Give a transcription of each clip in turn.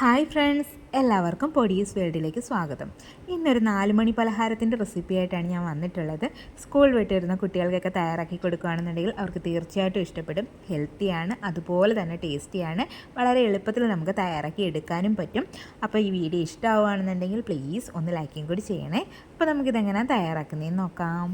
Hi friends എല്ലാവർക്കും പൊടീസ് വേൾഡിലേക്ക് സ്വാഗതം. ഇന്നൊരു നാല് മണി പലഹാരത്തിന്റെ റെസിപ്പി ആയിട്ടാണ് ഞാൻ വന്നിട്ടുള്ളത്. സ്കൂൾ വിട്ട് വരുന്ന കുട്ടികൾക്കൊക്കെ തയ്യാറാക്കി കൊടുക്കുകയാണെന്നുണ്ടെങ്കിൽ അവർക്ക് തീർച്ചയായിട്ടും ഇഷ്ടപ്പെടും. ഹെൽത്തിയാണ് അതുപോലെ തന്നെ ടേസ്റ്റിയാണ്. വളരെ എളുപ്പത്തിൽ നമുക്ക് തയ്യാറാക്കി എടുക്കാനും പറ്റും. അപ്പോൾ ഈ വീഡിയോ ഇഷ്ടമാവുകയാണെന്നുണ്ടെങ്കിൽ പ്ലീസ് ഒന്ന് ലൈക്കും കൂടി ചെയ്യണേ. അപ്പോൾ നമുക്കിതെങ്ങനെ തയ്യാറാക്കുന്നതെന്ന് നോക്കാം.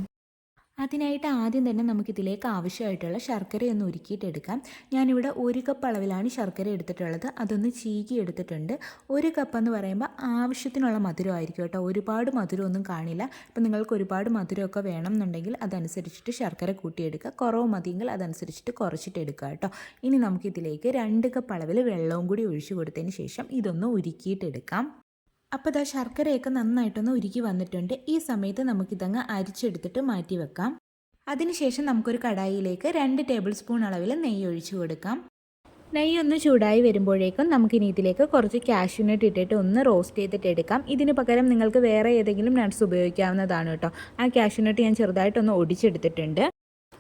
അതിനായിട്ട് ആദ്യം തന്നെ നമുക്കിതിലേക്ക് ആവശ്യമായിട്ടുള്ള ശർക്കരയൊന്ന് ഉരുക്കിയിട്ടെടുക്കാം ഞാനിവിടെ ഒരു കപ്പ് അളവിലാണ് ശർക്കര എടുത്തിട്ടുള്ളത്. അതൊന്ന് ചീകി എടുത്തിട്ടുണ്ട്. ഒരു കപ്പ് എന്ന് പറയുമ്പോൾ ആവശ്യത്തിനുള്ള മധുരമായിരിക്കും കേട്ടോ. ഒരുപാട് മധുരമൊന്നും കാണില്ല. ഇപ്പം നിങ്ങൾക്ക് ഒരുപാട് മധുരമൊക്കെ വേണം എന്നുണ്ടെങ്കിൽ അതനുസരിച്ചിട്ട് ശർക്കര കൂട്ടിയെടുക്കുക. കുറവ് മതിയെങ്കിൽ അതനുസരിച്ചിട്ട് കുറച്ചിട്ട് എടുക്കുക കേട്ടോ. ഇനി നമുക്കിതിലേക്ക് രണ്ട് കപ്പ് അളവിൽ വെള്ളവും കൂടി ഒഴിച്ചു കൊടുത്തതിന് ശേഷം ഇതൊന്ന് ഉരുക്കിയിട്ടെടുക്കാം അപ്പോൾ ഇതാ ശർക്കരയൊക്കെ നന്നായിട്ടൊന്ന് ഉരുക്കി വന്നിട്ടുണ്ട്. ഈ സമയത്ത് നമുക്കിതങ്ങ് അരിച്ചെടുത്തിട്ട് മാറ്റി വെക്കാം. അതിനുശേഷം നമുക്കൊരു കടായിയിലേക്ക് രണ്ട് ടേബിൾ സ്പൂൺ അളവിൽ നെയ്യ് ഒഴിച്ചു കൊടുക്കാം. നെയ്യ് ഒന്ന് ചൂടായി വരുമ്പോഴേക്കും നമുക്കിനി ഇതിലേക്ക് കുറച്ച് കാഷ്യൂനട്ട് ഇട്ടിട്ട് ഒന്ന് റോസ്റ്റ് ചെയ്തിട്ട് എടുക്കാം. ഇതിന് പകരം നിങ്ങൾക്ക് വേറെ ഏതെങ്കിലും നട്ട്സ് ഉപയോഗിക്കാവുന്നതാണ് കേട്ടോ. ആ കാഷ്യൂനട്ട് ഞാൻ ചെറുതായിട്ടൊന്ന് ഒടിച്ചെടുത്തിട്ടുണ്ട്.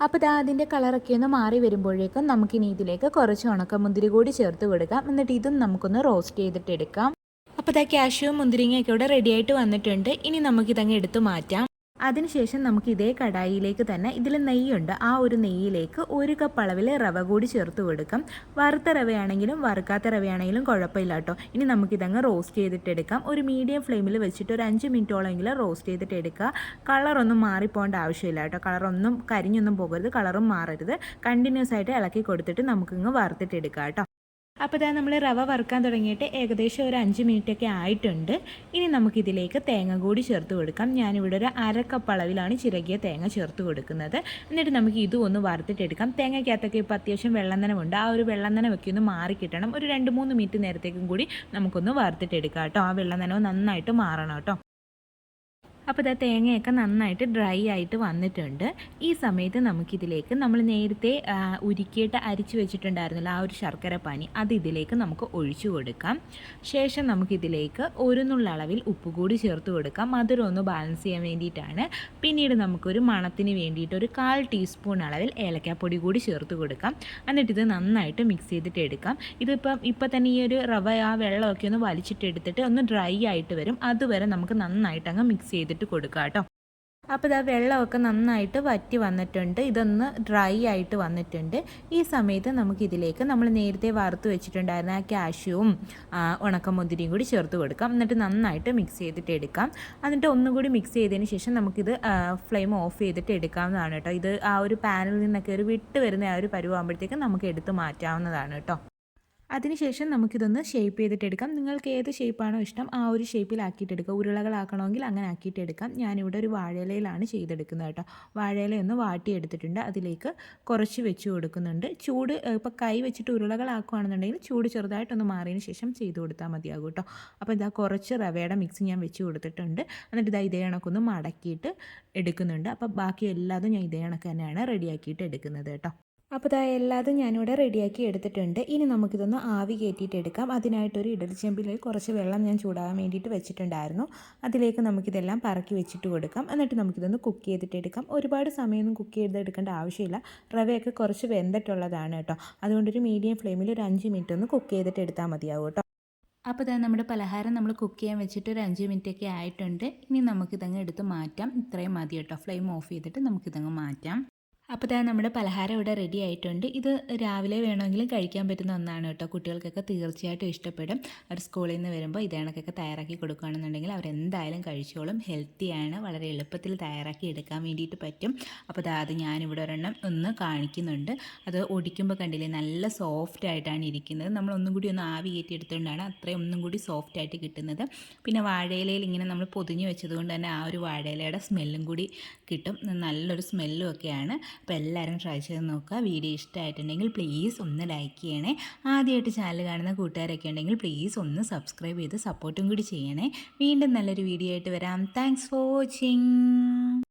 അപ്പോൾ ഇതാ അതിന്റെ കളറൊക്കെ ഒന്ന് മാറി വരുമ്പോഴേക്കും നമുക്കിനി ഇതിലേക്ക് കുറച്ച് ഉണക്കമുന്തിരി കൂടി ചേർത്ത് കൊടുക്കാം. എന്നിട്ട് ഇതും നമുക്കൊന്ന് റോസ്റ്റ് ചെയ്തിട്ട് എടുക്കാം. അപ്പോൾ ഇതാ കാഷ്യൂവും മുന്തിരിങ്ങയൊക്കെ ഇവിടെ റെഡി ആയിട്ട് വന്നിട്ടുണ്ട്. ഇനി നമുക്കിതങ്ങ് എടുത്തു മാറ്റാം. അതിനുശേഷം നമുക്ക് ഇതേ കടായിയിലേക്ക് തന്നെ ഇതിൽ നെയ്യുണ്ട്. ആ ഒരു നെയ്യിലേക്ക് ഒരു കപ്പ് അളവിൽ റവ കൂടി ചേർത്ത് കൊടുക്കാം. വറുത്ത റവയാണെങ്കിലും വറുക്കാത്ത റവയാണെങ്കിലും കുഴപ്പമില്ല കേട്ടോ ഇനി നമുക്കിതങ്ങ് റോസ്റ്റ് ചെയ്തിട്ട് എടുക്കാം. ഒരു മീഡിയം ഫ്ലെയിമിൽ വെച്ചിട്ട് ഒരു അഞ്ച് മിനിറ്റോളമെങ്കിലും റോസ്റ്റ് ചെയ്തിട്ട് എടുക്കുക. കളറൊന്നും മാറിപ്പോകേണ്ട ആവശ്യമില്ല കേട്ടോ കളറൊന്നും കരിഞ്ഞൊന്നും പോകരുത്. കളറും മാറരുത്. കണ്ടിന്യൂസ് ആയിട്ട് ഇളക്കി കൊടുത്തിട്ട് നമുക്കിങ്ങ് വറുത്തിട്ട് എടുക്കാം കേട്ടോ അപ്പോൾ ഇതാ നമ്മൾ റവ വറുക്കാൻ തുടങ്ങിയിട്ട് ഏകദേശം ഒരു അഞ്ച് മിനിറ്റൊക്കെ ആയിട്ടുണ്ട്. ഇനി നമുക്കിതിലേക്ക് തേങ്ങ കൂടി ചേർത്ത് കൊടുക്കാം. ഞാനിവിടെ ഒരു അരക്കപ്പ് അളവിലാണ് ചിരകിയ തേങ്ങ ചേർത്ത് കൊടുക്കുന്നത്. എന്നിട്ട് നമുക്ക് ഇതും ഒന്ന് വറുത്തിട്ടെടുക്കാം തേങ്ങയ്ക്കകത്തൊക്കെ ഇപ്പോൾ അത്യാവശ്യം വെള്ളനനമുണ്ട് ആ ഒരു വെള്ളനനമൊക്കെ ഒന്ന് മാറി കിട്ടണം. ഒരു രണ്ട് മൂന്ന് മിനിറ്റ് നേരത്തേക്കും കൂടി നമുക്കൊന്ന് വറുത്തിട്ടെടുക്കാം കേട്ടോ. ആ വെള്ളനനവ് നന്നായിട്ട് മാറണം കേട്ടോ. അപ്പോൾ ഇതാ തേങ്ങയൊക്കെ നന്നായിട്ട് ഡ്രൈ ആയിട്ട് വന്നിട്ടുണ്ട്. ഈ സമയത്ത് നമുക്കിതിലേക്ക് നമ്മൾ നേരത്തെ ഉരുക്കിയിട്ട് അരിച്ചു വെച്ചിട്ടുണ്ടായിരുന്നല്ലോ ആ ഒരു ശർക്കര പാനി അത് ഇതിലേക്ക് നമുക്ക് ഒഴിച്ചു കൊടുക്കാം. ശേഷം നമുക്കിതിലേക്ക് ഒരു നുള്ളളവിൽ ഉപ്പ് കൂടി ചേർത്ത് കൊടുക്കാം. മധുരം ഒന്ന് ബാലൻസ് ചെയ്യാൻ വേണ്ടിയിട്ടാണ്. പിന്നീട് നമുക്കൊരു മണത്തിന് വേണ്ടിയിട്ട് ഒരു കാൽ ടീസ്പൂൺ അളവിൽ ഏലക്കാപ്പൊടി കൂടി ചേർത്ത് കൊടുക്കാം. എന്നിട്ട് ഇത് നന്നായിട്ട് മിക്സ് ചെയ്തിട്ട് എടുക്കാം. ഇതിപ്പം ഇപ്പം തന്നെ ഈ ഒരു റവ ആ വെള്ളമൊക്കെ ഒന്ന് വലിച്ചിട്ട് എടുത്തിട്ട് ഒന്ന് ഡ്രൈ ആയിട്ട് വരും. അതുവരെ നമുക്ക് നന്നായിട്ട് അങ്ങ് മിക്സ് ചെയ്തിട്ട് ചെയ്തിട്ട് കൊടുക്കുക കേട്ടോ അപ്പോൾ ഇതാ വെള്ളമൊക്കെ നന്നായിട്ട് വറ്റി വന്നിട്ടുണ്ട്. ഇതൊന്ന് ഡ്രൈ ആയിട്ട് വന്നിട്ടുണ്ട്. ഈ സമയത്ത് നമുക്ക് ഇതിലേക്ക് നമ്മൾ നേരത്തെ വറുത്ത് വെച്ചിട്ടുണ്ടായിരുന്ന ആ കാഷ്യൂവും ഉണക്കമുന്തിരിയും കൂടി ചേർത്ത് കൊടുക്കാം. എന്നിട്ട് നന്നായിട്ട് മിക്സ് ചെയ്തിട്ട് എടുക്കാം. എന്നിട്ട് ഒന്നും കൂടി മിക്സ് ചെയ്തതിന് ശേഷം നമുക്കിത് ഫ്ലെയിം ഓഫ് ചെയ്തിട്ട് എടുക്കാവുന്നതാണ് കേട്ടോ ഇത് ആ ഒരു പാനിൽ നിന്നൊക്കെ ഒരു വിട്ട് വരുന്ന ആ ഒരു പരുവാകുമ്പോഴത്തേക്കും നമുക്ക് എടുത്ത് മാറ്റാവുന്നതാണ് കേട്ടോ അതിനുശേഷം നമുക്കിതൊന്ന് ഷേപ്പ് ചെയ്തിട്ടെടുക്കാം. നിങ്ങൾക്ക് ഏത് ഷേപ്പാണോ ഇഷ്ടം ആ ഒരു ഷേപ്പിലാക്കിയിട്ടെടുക്കുക ഉരുളകളാക്കണമെങ്കിൽ അങ്ങനെ ആക്കിയിട്ടെടുക്കാം. ഞാനിവിടെ ഒരു വാഴയിലയിലാണ് ചെയ്തെടുക്കുന്നത് കേട്ടോ. വാഴയിലയൊന്ന് വാട്ടിയെടുത്തിട്ടുണ്ട്. അതിലേക്ക് കുറച്ച് വെച്ച് കൊടുക്കുന്നുണ്ട്. ചൂട് ഇപ്പോൾ കൈ വെച്ചിട്ട് ഉരുളകളാക്കുകയാണെന്നുണ്ടെങ്കിൽ ചൂട് ചെറുതായിട്ടൊന്ന് മാറിയതിന് ശേഷം ചെയ്ത് കൊടുത്താൽ മതിയാകും കേട്ടോ. അപ്പോൾ ഇതാ കുറച്ച് റവയുടെ മിക്സ് ഞാൻ വെച്ച് കൊടുത്തിട്ടുണ്ട്. എന്നിട്ട് ഇതാ ഇതേ കണക്കൊന്ന് മടക്കിയിട്ട് എടുക്കുന്നുണ്ട്. അപ്പോൾ ബാക്കി എല്ലാതും ഞാൻ ഇതേ കണക്ക് തന്നെയാണ് റെഡിയാക്കിയിട്ട് എടുക്കുന്നത് കേട്ടോ. അപ്പോൾ ഇതാ എല്ലാതും ഞാനിവിടെ റെഡിയാക്കി എടുത്തിട്ടുണ്ട്. ഇനി നമുക്കിതൊന്ന് ആവി കയറ്റിയിട്ട് എടുക്കാം. അതിനായിട്ടൊരു ഇഡലിച്ചെമ്പിൽ കുറച്ച് വെള്ളം ഞാൻ ചൂടാകാൻ വേണ്ടിയിട്ട് വെച്ചിട്ടുണ്ടായിരുന്നു. അതിലേക്ക് നമുക്കിതെല്ലാം പറക്കി വെച്ചിട്ട് കൊടുക്കാം. എന്നിട്ട് നമുക്കിതൊന്ന് കുക്ക് ചെയ്തിട്ട് എടുക്കാം. ഒരുപാട് സമയമൊന്നും കുക്ക് ചെയ്തെടുക്കേണ്ട ആവശ്യമില്ല. റവയൊക്കെ കുറച്ച് വെന്തിട്ടുള്ളതാണ് കേട്ടോ. അതുകൊണ്ടൊരു മീഡിയം ഫ്ലെയിമിൽ ഒരു അഞ്ച് മിനിറ്റ് ഒന്ന് കുക്ക് ചെയ്തിട്ട് എടുത്താൽ മതിയാവും കേട്ടോ. അപ്പോൾ ഇതാ നമ്മുടെ പലഹാരം നമ്മൾ കുക്ക് ചെയ്യാൻ വെച്ചിട്ട് ഒരു അഞ്ച് മിനിറ്റൊക്കെ ആയിട്ടുണ്ട്. ഇനി നമുക്കിതങ്ങ് എടുത്ത് മാറ്റാം. ഇത്രയും മതി കേട്ടോ. ഫ്ലെയിം ഓഫ് ചെയ്തിട്ട് നമുക്കിതങ്ങ് മാറ്റാം. അപ്പോൾ തന്നെ നമ്മുടെ പലഹാരം ഇവിടെ റെഡി ആയിട്ടുണ്ട്. ഇത് രാവിലെ വേണമെങ്കിലും കഴിക്കാൻ പറ്റുന്ന ഒന്നാണ് കേട്ടോ. കുട്ടികൾക്കൊക്കെ തീർച്ചയായിട്ടും ഇഷ്ടപ്പെടും. അവർ സ്കൂളിൽ നിന്ന് വരുമ്പോൾ ഇതേണക്കൊക്കെ തയ്യാറാക്കി കൊടുക്കുകയാണെന്നുണ്ടെങ്കിൽ അവരെന്തായാലും കഴിച്ചോളും. ഹെൽത്തിയാണ് വളരെ എളുപ്പത്തിൽ തയ്യാറാക്കി എടുക്കാൻ വേണ്ടിയിട്ട് പറ്റും. അപ്പോൾ അത് ഞാനിവിടെ ഒരെണ്ണം ഒന്ന് കാണിക്കുന്നുണ്ട്. അത് ഒടിക്കുമ്പോൾ കണ്ടില്ലേ നല്ല സോഫ്റ്റ് ആയിട്ടാണ് ഇരിക്കുന്നത്. നമ്മൾ ഒന്നും കൂടി ഒന്ന് ആവി കയറ്റി എടുത്തുകൊണ്ടാണ് അത്രയും ഒന്നും കൂടി സോഫ്റ്റ് ആയിട്ട് കിട്ടുന്നത്. പിന്നെ വാഴയിലയിൽ ഇങ്ങനെ നമ്മൾ പൊതിഞ്ഞ് വെച്ചതുകൊണ്ട് തന്നെ ആ ഒരു വാഴയിലയുടെ സ്മെല്ലും കൂടി കിട്ടും. നല്ലൊരു സ്മെല്ലും ഒക്കെയാണ്. അപ്പോൾ എല്ലാവരും ട്രൈ ചെയ്ത് നോക്കുക. വീഡിയോ ഇഷ്ടമായിട്ടുണ്ടെങ്കിൽ പ്ലീസ് ഒന്ന് ലൈക്ക് ചെയ്യണേ. ആദ്യമായിട്ട് ചാനൽ കാണുന്ന കൂട്ടുകാരൊക്കെ ഉണ്ടെങ്കിൽ പ്ലീസ് ഒന്ന് സബ്സ്ക്രൈബ് ചെയ്ത് സപ്പോർട്ടും കൂടി ചെയ്യണേ. വീണ്ടും നല്ലൊരു വീഡിയോ ആയിട്ട് വരാം. Thanks for watching